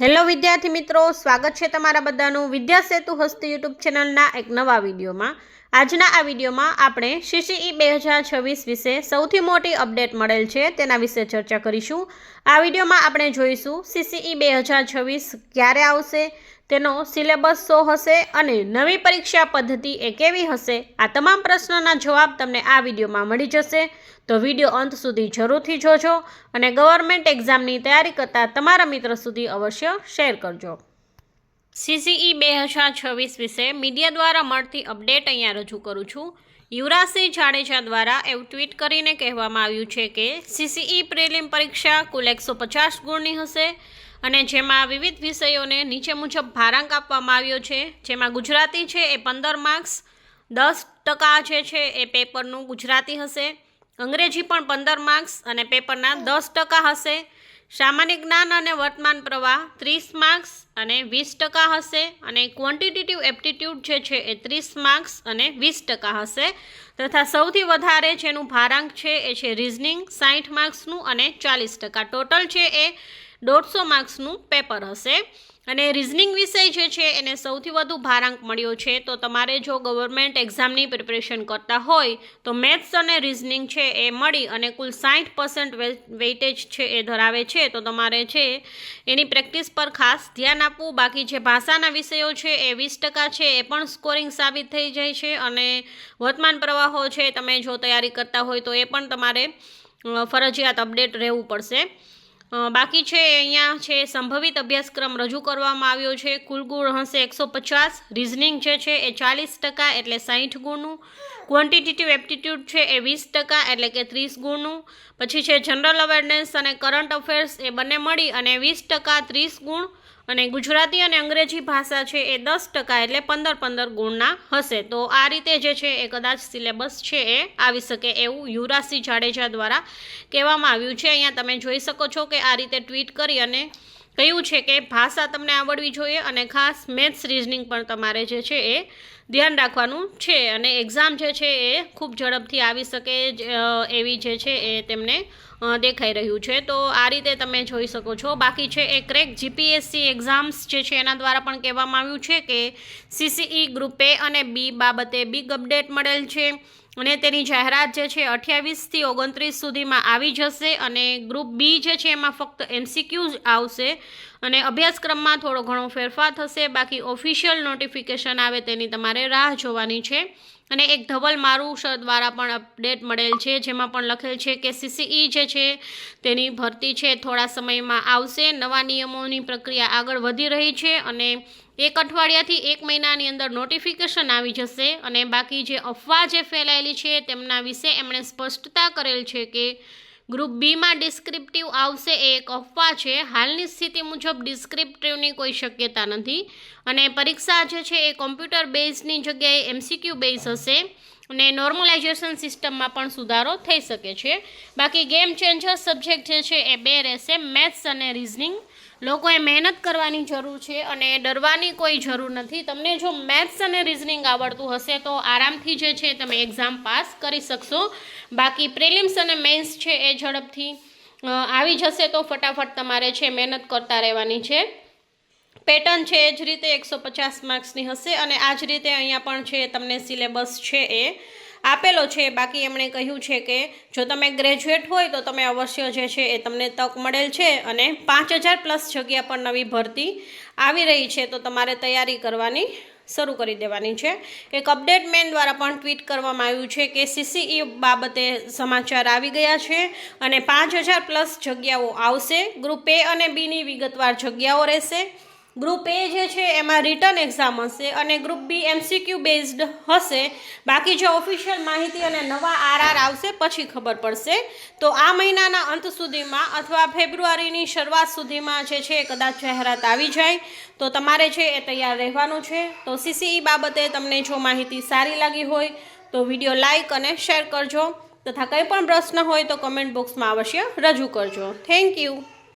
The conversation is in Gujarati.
હેલો વિદ્યાર્થી મિત્રો, સ્વાગત છે તમારા બધાનું વિદ્યા સેતુ હસ્તી યુટ્યુબ ચેનલના એક નવા વિડીયોમાં. આજના આ વિડીયોમાં આપણે સીસીઈ બે હજાર છવ્વીસ વિશે સૌથી મોટી અપડેટ મળેલ છે તેના વિશે ચર્ચા કરીશું. આ વિડીયોમાં આપણે જોઈશું સીસીઈ બે હજાર છવ્વીસ ક્યારે આવશે, તેનો સિલેબસ શો હશે અને નવી પરીક્ષા પદ્ધતિ એ કેવી હશે, આ તમામ પ્રશ્નોના જવાબ તમને આ વિડીયોમાં મળી જશે. તો વીડિયો અંત સુધી જરૂરથી જોજો અને ગવર્મેન્ટ એક્ઝામની તૈયારી કરતા તમારા મિત્રો સુધી અવશ્ય શેર કરજો. સીસીઈ બે હજાર છવ્વીસ વિશે મીડિયા દ્વારા મળતી અપડેટ અહીંયા રજૂ કરું છું. યુવરાજસિંહ જાડેજા દ્વારા એવું ટ્વીટ કરીને કહેવામાં આવ્યું છે કે સીસીઈ પ્રિલિમ પરીક્ષા કુલ એકસો પચાસ ગુણની હશે અને જેમાં વિવિધ વિષયોને નીચે મુજબ ભારાંક આપવામાં આવ્યો છે. જેમાં ગુજરાતી છે એ પંદર માર્ક્સ, દસ ટકા જે છે એ પેપરનું ગુજરાતી હશે, અંગ્રેજી પણ પંદર માર્ક્સ અને પેપરના દસ ટકા હશે સામાન્ય જ્ઞાન અને વર્તમાન પ્રવાહ ત્રીસ માર્ક્સ અને વીસ ટકા હશે અને ક્વોન્ટિટેટિવ એપ્ટિટ્યૂડ જે છે એ ત્રીસ માર્ક્સ અને વીસ ટકા હશે. તથા સૌથી વધારે જેનું ભારાંક છે એ છે રિઝનિંગ સાઠ માર્ક્સનું અને ચાલીસ ટકા. ટોટલ છે એ દોઢસો માર્ક્સનું પેપર હશે. અને રિઝનિંગ વિષય જે છે, એને સૌથી વધુ ભારાંક મળ્યો છે. તો તમારે જો ગવર્મેન્ટ એક્ઝામની પ્રિપરેશન કરતા હોય, તો મેથ્સ અને રિઝનિંગ છે એ મળી અને કુલ સાઠ પર્સન્ટ વેઇટેજ છે એ ધરાવે છે. તો તમારે છે, એની પ્રેક્ટિસ પર ખાસ ધ્યાન આપવું. બાકી જે ભાષાના વિષયો છે એ વીસ ટકા છે, એ પણ સ્કોરિંગ સાબિત થઈ જાય છે. અને વર્તમાન પ્રવાહો છે, તમે જો તૈયારી કરતા હોય તો એ પણ તમારે ફરજિયાત અપડેટ રહેવું પડશે. બાકી છે, અહીંયા છે, સંભવિત અભ્યાસક્રમ રજૂ કરવામાં આવ્યો છે. કુલ ગુણ હશે એકસો પચાસ. રિઝનિંગ જે છે એ ચાલીસ ટકા એટલે સાહીઠ ગુણનું. ક્વોન્ટિટેટિવ એપ્ટિટ્યૂડ છે એ વીસ ટકા એટલે કે ત્રીસ ગુણનું. પછી છે જનરલ અવેરનેસ અને કરંટ અફેર્સ એ બંને મળી અને વીસ ટકા ત્રીસ ગુણ અને ગુજરાતી અને અંગ્રેજી ભાષા છે એ દસ ટકા એટલે પંદર પંદર ગુણના હશે. તો આ રીતે જે છે એ કદાચ સિલેબસ છે એ આવી શકે એવું યુવરાજસિંહ જાડેજા દ્વારા કહેવામાં આવ્યું છે. અહીંયા તમે જોઈ શકો છો કે આ રીતે ટ્વીટ કરી અને કહ્યું છે કે ભાષા તમને આવડવી જોઈએ અને ખાસ મેથ્સ રિઝનિંગ પણ તમારે જે છે એ ધ્યાન રાખવાનું છે. અને એક્ઝામ જે છે એ ખૂબ ઝડપથી આવી શકે એવી જે છે એ તેમને દેખાઈ રહ્યું છે. તો આ રીતે તમે જોઈ શકો છો. બાકી છે એ ક્રેક જીપીએસસી એક્ઝામ્સ જે છે એના દ્વારા પણ કહેવામાં આવ્યું છે કે સીસીઈ ગ્રુપે અને બી બાબતે બિગ અપડેટ મળેલ છે. અને તેની જાહેરાત જે છે અઠ્યાવીસથી ઓગણત્રીસ સુધીમાં આવી જશે અને ગ્રુપ બી જે છે, એમાં ફક્ત એમસીક્યુ આવશે. અને અભ્યાસક્રમમાં થોડો ઘણો ફેરફાર થશે. બાકી ઓફિશિયલ નોટિફિકેશન આવે તેની તમારે રાહ જોવાની છે. અને એક ધવલ મારુશ દ્વારા પણ અપડેટ મળેલ છે, જેમાં પણ લખેલ છે કે સીસીઈ જે છે તેની ભરતી છે થોડા સમયમાં આવશે. નવા નિયમોની પ્રક્રિયા આગળ વધી રહી છે અને એક અઠવાડિયાથી એક મહિનાની અંદર નોટિફિકેશન આવી જશે. અને બાકી જે અફવા જે ફેલાયેલી છે તેમના વિશે એમણે સ્પષ્ટતા કરેલ છે કે ગ્રુપ બીમાં ડિસ્ક્રિપ્ટિવ આવશે એ એક અફવા છે. હાલની સ્થિતિ મુજબ ડિસ્ક્રિપ્ટિવની કોઈ શક્યતા નથી. અને પરીક્ષા જે છે એ કોમ્પ્યુટર બેઝની જગ્યાએ એમસીક્યુ બેઝ હશે અને નોર્મલાઇઝેશન સિસ્ટમમાં પણ સુધારો થઈ શકે છે. બાકી ગેમ ચેન્જર સબ્જેક્ટ જે છે એ બે રહેશે. મેથ્સ અને રિઝનિંગ. લોકોએ મહેનત કરવાની જરૂર છે અને ડરવાની કોઈ જરૂર નથી. તમને જો મેથ્સ અને રિઝનિંગ આવડતું હશે તો આરામથી જે છે તમે એક્ઝામ પાસ કરી શકશો. બાકી પ્રિલિમ્સ અને મેન્સ છે એ ઝડપથી આવી જશે તો ફટાફટ તમારે છે મહેનત કરતા રહેવાની છે. પેટર્ન છે એ જ રીતે એકસો પચાસ માર્ક્સની હશે અને આ જ રીતે અહીંયા પણ છે તમને સિલેબસ છે એ. આપેલો છે. બાકી એમણે કહ્યું છે કે જો તમે ગ્રેજ્યુએટ હોય તો તમે અવશ્ય જે છે એ તમને તક મળેલ છે અને પાંચ હજાર પ્લસ જગ્યા પર નવી ભરતી આવી રહી છે તો તમારે તૈયારી કરવાની શરૂ કરી દેવાની છે. એક અપડેટ મેન દ્વારા પણ ટ્વીટ કરવામાં આવ્યું છે કે સીસીઈ બાબતે સમાચાર આવી ગયા છે અને પાંચ હજાર પ્લસ જગ્યાઓ આવશે. ગ્રુપ એ અને બીની વિગતવાર જગ્યાઓ રહેશે. ગ્રુપ એ જે છે, એમાં રિટર્ન એક્ઝામ હશે અને ગ્રુપ બી એમસીક્યુ બેઝડ હશે. બાકી જે ઓફિશિયલ માહિતી અને નવા આરઆર આવશે, પછી ખબર પડશે. તો આ મહિનાના અંત સુધીમાં અથવા ફેબ્રુઆરીની શરૂઆત સુધીમાં જે છે, કદાચ જાહેરાત આવી જાય. તો તમારે છે, એ તૈયાર રહેવાનું છે. તો સીસીઈ બાબતે તમને જો માહિતી સારી લાગી હોય, તો વીડિયો લાઈક અને શેર કરજો. તથા કંઈ પણ પ્રશ્ન હોય તો કમેન્ટ બોક્સમાં અવશ્ય રજૂ કરજો. Thank you